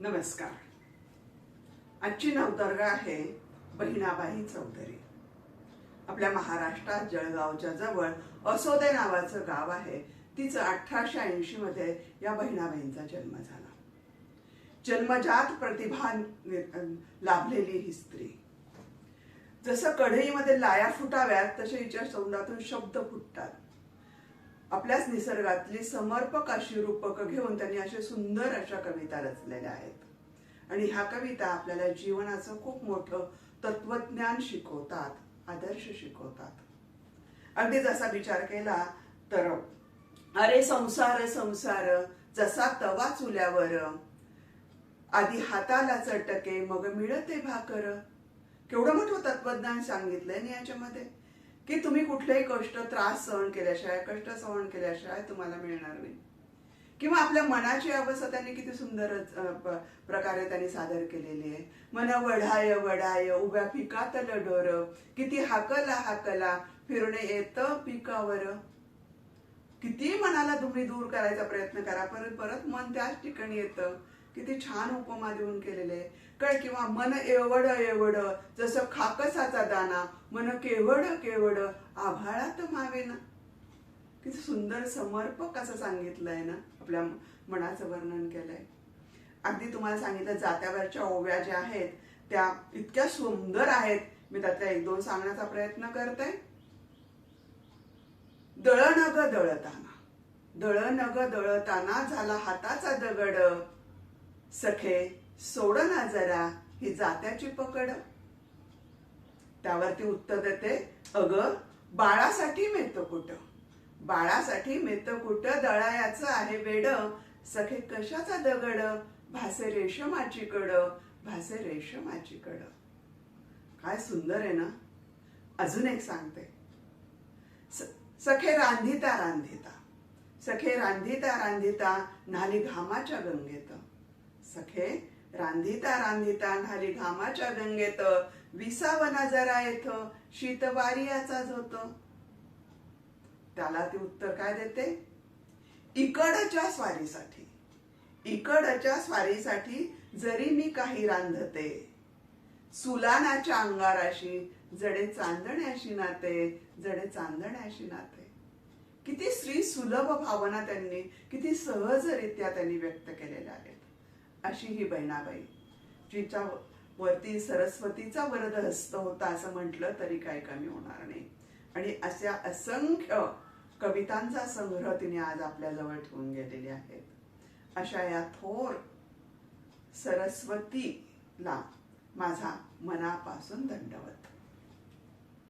नमस्कार. आजची नवदर्गा आहे बहिणाबाई चौधरी. आपल्या महाराष्ट्रात जळगावच्या जवळ असोदे नावाचं गाव आहे. तिचं अठराशे ऐंशी मध्ये या बहिणाबाईंचा जन्म झाला. जन्मजात प्रतिभा लाभलेली ही स्त्री. जसं कढईमध्ये लाया फुटाव्यात तसे हिच्या तोंडातून शब्द फुटतात. आपल्याच निसर्गातली समर्पक अशी रूपक घेऊन त्यांनी अशा सुंदर अशा कविता रचलेल्या आहेत. आणि ह्या कविता आपल्याला जीवनाचं खूप मोठं तत्वज्ञान शिकवतात आदर्श शिकवतात. अगदी जसा विचार केला तर अरे संसार संसार जसा तवा चुल्यावर आधी हाताला चटके मग मिळते भाकर. केवढं मोठं तत्वज्ञान सांगितलंय ना याच्यामध्ये. की तुम्ही कुठलेही कष्ट त्रास सहन केल्याशिवाय कष्ट सहन केल्याशिवाय तुम्हाला मिळणार नाही. किंवा आपल्या मनाची अवस्था त्यांनी किती सुंदर प्रकारे त्यांनी सादर केलेली आहे. मन वढाय वढाय उभ्या पिकात डोर किती हाकला हाकला फिरणे येत पिकावर. किती मनाला तुम्ही दूर करायचा प्रयत्न करा परत परत मन त्याच ठिकाणी येतं. किती छान उपमा देऊन केलेले. कळ किंवा मन एवढ एवढ जसं खाकसाचा दाना मन केवड केवड आभाळात मावेना. किती सुंदर समर्पक असं सांगितलंय ना आपल्या मनाचं वर्णन केलंय. अगदी तुम्हाला सांगितलं जात्यावरच्या ओव्या ज्या आहेत त्या इतक्या सुंदर आहेत. मी त्यातल्या एक दोन सांगण्याचा प्रयत्न करते. दळण ग दळताना. दळण ग दळताना झाला हाताचा दगड. सखे सोड ना जरा ही जात्याची पकड. त्यावरती उत्तर देते अग बाळासाठी मिळतं कुठं? बाळासाठी मेत कुठं? दळायाचं आहे वेड. सखे कशाचा दगड? भासे रेशमाची कड भासे रेशमाची कड काय सुंदर आहे ना? अजून एक सांगते. स- सखे रांधिता रांधिता. सखे रांधिता रांधिता नाली घामाच्या गंगेत. सखे रांधिता रांधिता घाली घामाच्या गंगेत विसावना जरा येथ शीतवारियाचा होत. त्याला ती उत्तर काय देते? इकडच्या स्वारीसाठी. इकडच्या स्वारीसाठी जरी मी काही रांधते सुलानाच्या अंगाराशी जडे चांदण्याशी नाते जडे चांदण्याशी नाते. किती स्त्री सुलभ भावना त्यांनी किती सहजरित्या त्यांनी व्यक्त केलेल्या आहेत. अशी ही बहिणाबाई जिच्या वरती सरस्वतीचा वरद हस्त होता असं म्हटलं तरी काय कमी होणार नाही. आणि अशा असंख्य कवितांचा संग्रह तिने आज आपल्या जवळ ठेवून गेलेले आहेत. अशा या थोर सरस्वतीला माझा मनापासून दंडवत.